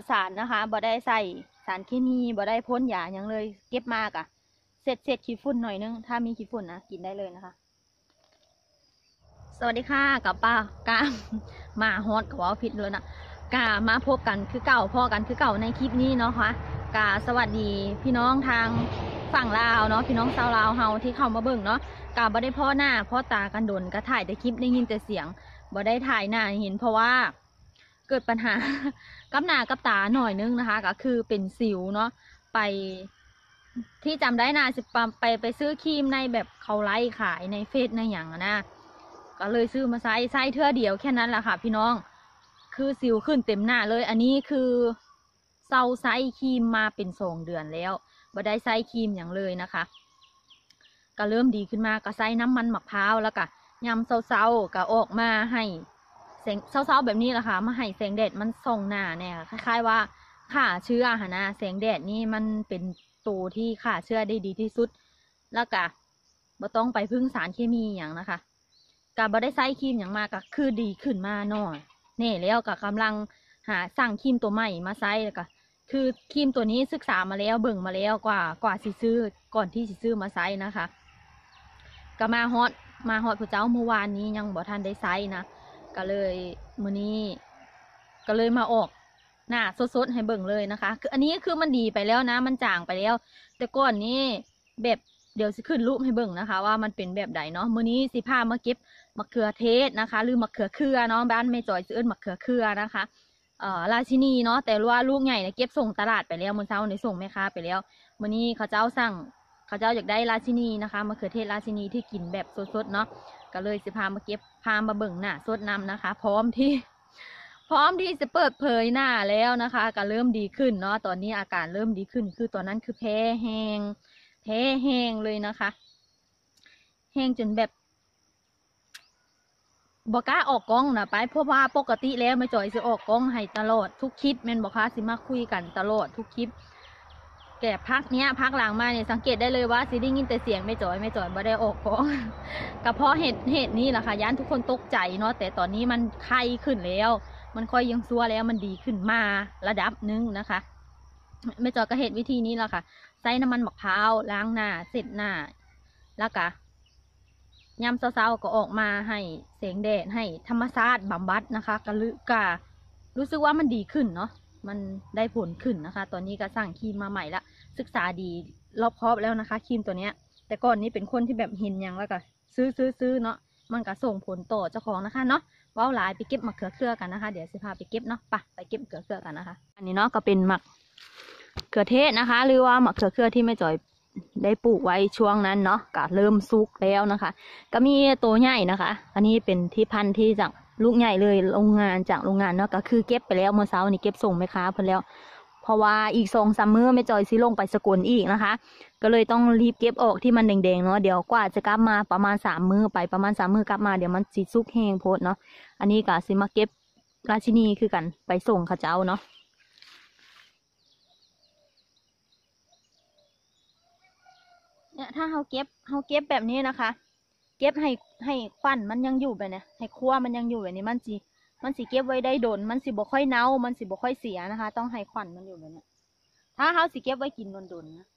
ดสารนะคะบ่ได้ใส่สารเคมีบ่ได้พ่นยาหยังเลย เก็บมากอะเสร็จเสร็จขี้ฝุ่นหน่อยนึง ถ้ามีขี้ฝุ่นนะกินได้เลยนะคะ สวัสดีค่ะกับป้ากามาฮอตกับว่าผิดเลยนะกามาพบกันคือเก่าพ่อกันคือเก่าในคลิปนี้เนาะค่ะกาสวัสดีพี่น้องทางฝั่งลาวเนาะพี่น้องชาวลาวเฮาที่เข้ามาเบิ่งเนาะกาบ่ได้พ่อหน้าพ่อตากันดนก็ถ่ายแต่คลิปได้ยินแต่เสียงบ่ได้ถ่ายหน้าเห็นเพราะว่า เกิดปัญหากับหน้ากับตาหน่อยนึงนะคะ ก็คือเป็นสิวเนาะไปที่จำได้นาสิปไปไปซื้อครีมในแบบเขาไล่ขายในเฟซในอย่างนะก็เลยซื้อมาใส่ใส่เทื่อเดียวแค่นั้นแหละค่ะ พี่น้องคือสิวขึ้นเต็มหน้าเลย อันนี้คือเซาไซครีมมาเป็นสองเดือนแล้วบ่ได้ใส่ครีมอย่างเลยนะคะ ก็เริ่มดีขึ้นมาก็ใส่น้ำมันมะพร้าวแล้วก็ยำเซาๆก็ออกมาให้ แสงเซาๆแบบนี้แหละค่ะมาให้แสงแดดมันส่องหน้าเนี่ยคล้ายๆว่าฆ่าเชื้อหนนะแสงแดดนี่มันเป็นตัวที่ฆ่าเชื้อได้ดีที่สุด แล้วก็บ่ต้องไปพึ่งสารเคมีอย่างนะคะก็บ่ได้ใช้ครีมอย่างมากก็คือดีขึ้นมาหน่อยแน่แล้วก็กำลังหาสั่งครีมตัวใหม่มาใช้แล้วก็คือครีมตัวนี้ศึกษามาแล้วเบิ่งมาแล้วกว่ากว่าสิซื้อก่อนที่สิซื้อมาใช้นะคะก็มาฮอตมาฮอตผู้เจ้าเมื่อวานนี้ยังบ่ทันได้ใช้นะ ก็เลยมือนี้ก็เลยมาออกหน้าสดๆให้เบิ่งเลยนะคะ คืออันนี้คือมันดีไปแล้วนะ มันจางไปแล้ว แต่ก่อนนี้แบบเดี๋ยวสิขึ้นรูปให้เบิ่งนะคะ ว่ามันเป็นแบบใดเนาะมือนี้สิพามาเก็บมะเขือเทศนะคะ หรือมะเขือเครือเนาะบ้านไม่จอยซื้อเอิ้นมะเขือเครือนะคะเอ่อราชินีเนาะแต่ว่าลูกใหญ่เนี่ยเก็บส่งตลาดไปแล้วมื้อเช้าในส่งแม่ค้าไปแล้วมือนี้เขาเจ้าสั่งเขาเจ้าอยากได้ราชินีนะคะมะเขือเทศราชินีที่กินแบบสดๆเนาะ ก็เลยสิพามาเก็บพามาเบิ่งหน้าสดนำนะคะ พร้อมที่ พร้อมที่จะเปิดเผยหน้าแล้วนะคะ ก็เริ่มดีขึ้นเนาะตอนนี้อาการเริ่มดีขึ้น คือตอนนั้นคือแพ้แห้งแพ้แห้งเลยนะคะ แห้งจนแบบบอกล้าออกกล้องนะไปเพราะว่าปกติแล้วไม่จอยจะออกกล้องให้ตลอดทุกคลิปแม่นบอกคะสิมาคุยกันตลอดทุกคลิป แก่พักเนี้ยพักหลังมาเนี่ยสังเกตได้เลยว่าสิได้งยินแต่เสียงไม่จ่อยไม่จ่อยไม่ได้ออกกล้องก็เพราะเหตุเหตุนี้แหละค่ะย่านทุกคนตกใจเนาะแต่ตอนนี้มันไข้ขึ้นแล้ว มันค่อยยังซัวแล้วมันดีขึ้นมาระดับหนึงนะคะไม่จอยก็เหตุวิธีนี้แหละค่ะใส่น้ำมันมะพร้าวล้างหน้าเสร็จหน้าแล้วก็ยำเช้าๆก็ออกมาให้แสงแดดให้ธรรมชาติบำบัดนะคะกะลึการู้สึกว่ามันดีขึ้นเนาะ มันได้ผลขึ้นนะคะ ตอนนี้ก็สั่งครีมมาใหม่ละ ศึกษาดีรอบครอบแล้วนะคะครีมตัวเนี้ย แต่ก่อนนี้เป็นคนที่แบบเห็นหยังแล้วก็ซื้อซื้อซื้อเนาะมันก็ส่งผลต่อเจ้าของนะคะเนาะว้าวหลายไปเก็บมะเขือเครือกันนะคะ เดี๋ยวสิพาไปเก็บเนาะไปไปเก็บมะเขือเครือกันนะคะ อันนี้เนาะก็เป็นมะเขือเทศนะคะ หรือว่ามะเขือเครือที่แม่จอยได้ปลูกไว้ช่วงนั้นเนาะก็เริ่มสุกแล้วนะคะ ก็มีตัวใหญ่นะคะ อันนี้เป็นที่พันธุ์ที่จาก ลูกใหญ่เลยโรงงานจากโรงงานเนาะก็คือเก็บไปแล้วเมื่อเช้านี้เก็บส่งแม่ค้าเพิ่นแล้ว เพราะว่าอีกสองสามมื้อแม่จอยสิลงไปสกลอีกนะคะ ก็เลยต้องรีบเก็บออกที่มันแดงๆเนาะเดี๋ยวกว่าจะกลับมาประมาณสามมือไปประมาณสามมือกลับมาเดี๋ยวมันสิสุกแห้งโพดเนาะอันนี้ก็สิมาเก็บราชินีคือกันไปส่งเขาเจ้าเนาะเนี่ยถ้าเราเก็บเราเก็บแบบนี้นะคะ เก็บให้ให้ควันมันยังอยู่แบบเนี้ยให้คั่วมันยังอยู่แบบนี้มันสิมันสิเก็บไว้ได้โดน มันสิบ่ค่อยเน่า มันสิบ่ค่อยเสียนะคะ ต้องให้ควันมันอยู่แบบนี้ถ้าเราสิเก็บไว้กินโดนๆนะ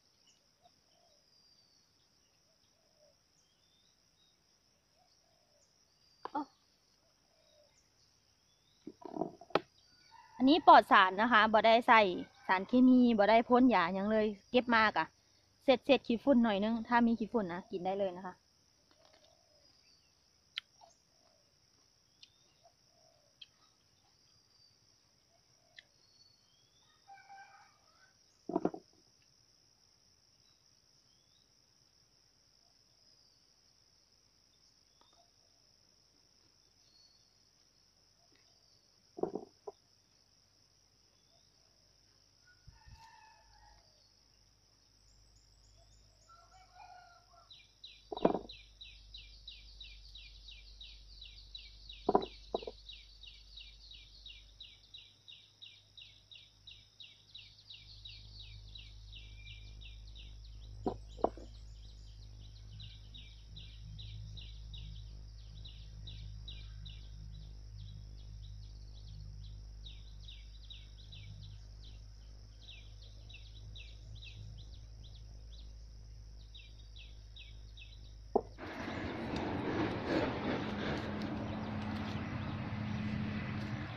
อันนี้ปลอดสารนะคะบ่ได้ใส่สารเคมีบ่ได้พ่นยาหยังเลย เก็บมากอะเสร็จเสร็จขี้ฝุ่นหน่อยนึง ถ้ามีขี้ฝุ่นนะกินได้เลยนะคะ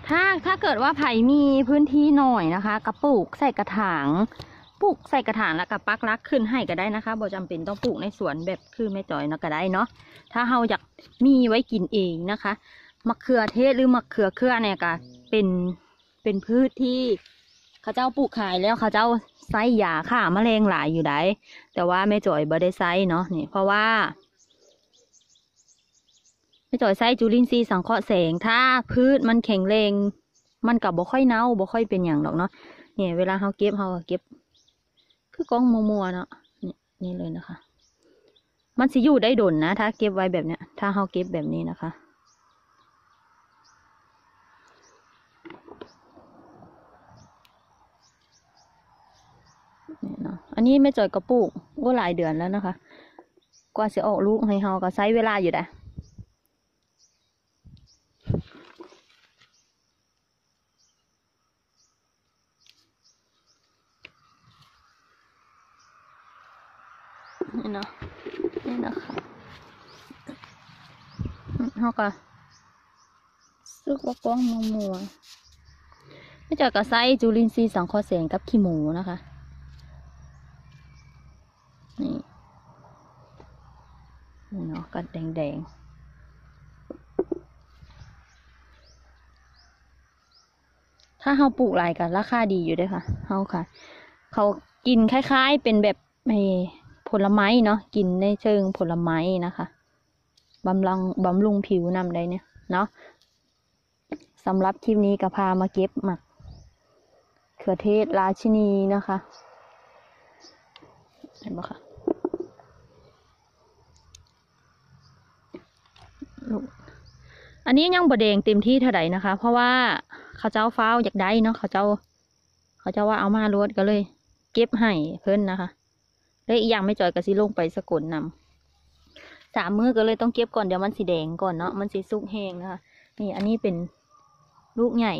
ถ้าถ้าเกิดว่าไผ่มีพื้นที่หน่อยนะคะก็ปลูกใส่กระถางปลูกใส่กระถางแล้วก็ปักรักขึ้นให้ก็ได้นะคะบ่จำเป็นต้องปลูกในสวนแบบคือแม่จอยเนาะก็ได้เนาะถ้าเราอยากมีไว้กินเองนะคะมะเขือเทศหรือมะเขือเครือเนี่ยก็เป็นเป็นพืชที่เขาเจ้าปลูกขายแล้วเขาเจ้าใส่ยาฆ่าแมลงหลายอยู่ได้แต่ว่าแม่จอยบ่ได้ใส่เนาะนี่เพราะว่า ไม่จ่อยใส่จุลินทรีย์สังเคราะห์แสง ถ้าพืชมันแข็งแรง มันกับบ่ค่อยเน่าบ่ค่อยเป็นอย่างหรอกเนาะเนี่ยเวลาเราเก็บเราก็เก็บ คือกองมัวๆเนาะนี่นี่เลยนะคะ มันสิอยู่ได้ดนนะ ถ้าเก็บไว้แบบเนี้ย ถ้าเราเก็บแบบนี้นะคะนี่เนาะอันนี้ไม่จ่อยกระปุกก็หลายเดือนแล้วนะคะ กว่าจะออกลูกให้เราก็ใช้เวลาอยู่ได้ นี่เนาะนี่นะคะเขาก็ซึกว่ากล้องมัวมัวไม่จากกระไซจุลินทรีย์สังเคราะห์แสงกับขี้หมูนะคะนี่นี่เนาะกัดแดงๆถ้าเขาปลูกหลายกันราคาดีอยู่ด้วยค่ะเขาค่ะ เขากินคล้าย ๆ เป็นแบบไอ้ ผลไม้เนาะกินในเชิงผลไม้นะคะบำรุงบำรุงผิวนำได้เนี่ยเนาะสำหรับคลิปนี้ก็พามาเก็บหมักเขือเทศราชินีนะคะเห็นปะคะอันนี้ยังบดแดงเต็มที่เท่าไหร่นะคะ เพราะว่าเขาเจ้าฟ้าอยากได้เนาะเขาเจ้า เขาเจ้าว่าเอามารวดก็เลย เก็บให้เพิ่นนะคะ และอีกอย่างไม่จอยกระซิลงไปสกุลนำสามมือก็เลยต้องเก็บก่อนเดี๋ยวมันสีแดงก่อนเนาะมันสีสุกแห้งนะคะนี่อันนี้เป็นลูกใหญ่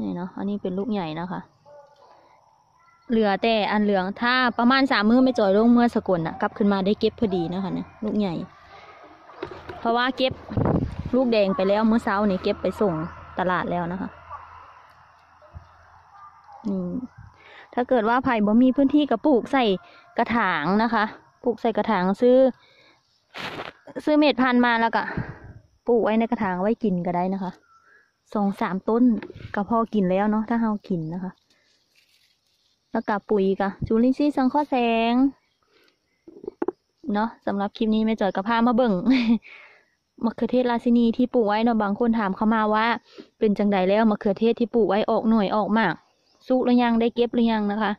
นี่เนาะอันนี้เป็นลูกใหญ่นะคะเหลือแต่อันเหลืองถ้าประมาณสามมือไม่จอยลงเมื่อสกุลนะกลับขึ้นมาได้เก็บพอดีนะคะเนี่ยลูกใหญ่ เพราะว่าเก็บลูกแดงไปแล้วเมื่อเช้านี่เก็บไปส่งตลาดแล้วนะคะนี่ ถ้าเกิดว่าไผ่บ่มีพื้นที่ก็ปลูกใส่กระถางนะคะ ปลูกใส่กระถางซื้อ ซื้อเม็ดพันธุ์มาแล้วก็ปลูกไว้ในกระถางไว้กินก็ได้นะคะสองสามต้นก็พอกินแล้วเนาะถ้าเรากินนะคะ แล้วกับปุ๋ยกะจุลินทรีย์สังเคราะห์แสง เนาะสำหรับคลิปนี้แม่จอยกับพามาเบิ่งมะเขือเทศราชินีที่ปลูกไว้เนาะบางคนถามเข้ามาว่า เป็นจังใดแล้วมะเขือเทศที่ปลูกไว้ออกหน่วยออกมาก สุหรือยังได้เก็บหรือยังนะคะ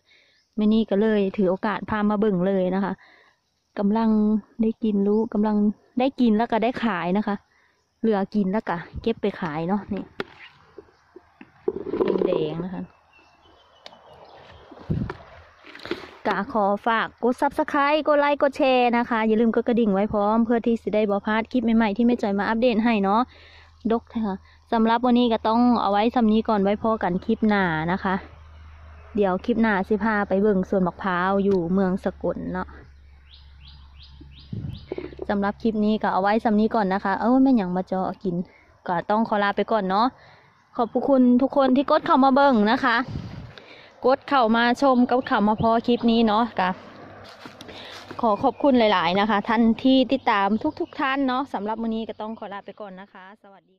แม่นี่ก็เลย ถือโอกาสพามาเบิ่งเลยนะคะกำลังได้กินรู้กำลังได้กินแล้วก็ได้ขายนะคะ เหลือกินแล้วก็เก็บไปขายเนาะนี่แดงนะคะกะขอฝากกดซับสไครต์กดไลค์กดแชร์นะคะ อย่าลืมกดกระดิ่งไว้พร้อมเพื่อที่จะได้บอพลาดคลิปใหม่ๆที่แม่จอยมาอัปเดตให้เนาะดกค่ะสำหรับวันนี้ก็ต้องเอาไว้สำนี้ก่อนไว้พอกันคลิปหน้านะคะ เดี๋ยวคลิปหน้าสิพาไปเบิ่งสวนมะพร้าวอยู่เมืองสกลเนาะสำหรับคลิปนี้ก็เอาไว้สำนี้ก่อนนะคะ เออแม่หยังมาเจาะกิน ก็ต้องขอลาไปก่อนเนาะ ขอบคุณทุกคนที่กดเข้ามาเบิ่งนะคะ กดเข้ามาชมกดเข้ามาพอคลิปนี้เนาะกะขอขอบคุณหลาย ๆ นะคะ ท่านที่ติดตามทุก ๆ ท่านเนาะสำหรับวันนี้ก็ต้องขอลาไปก่อนนะคะ สวัสดี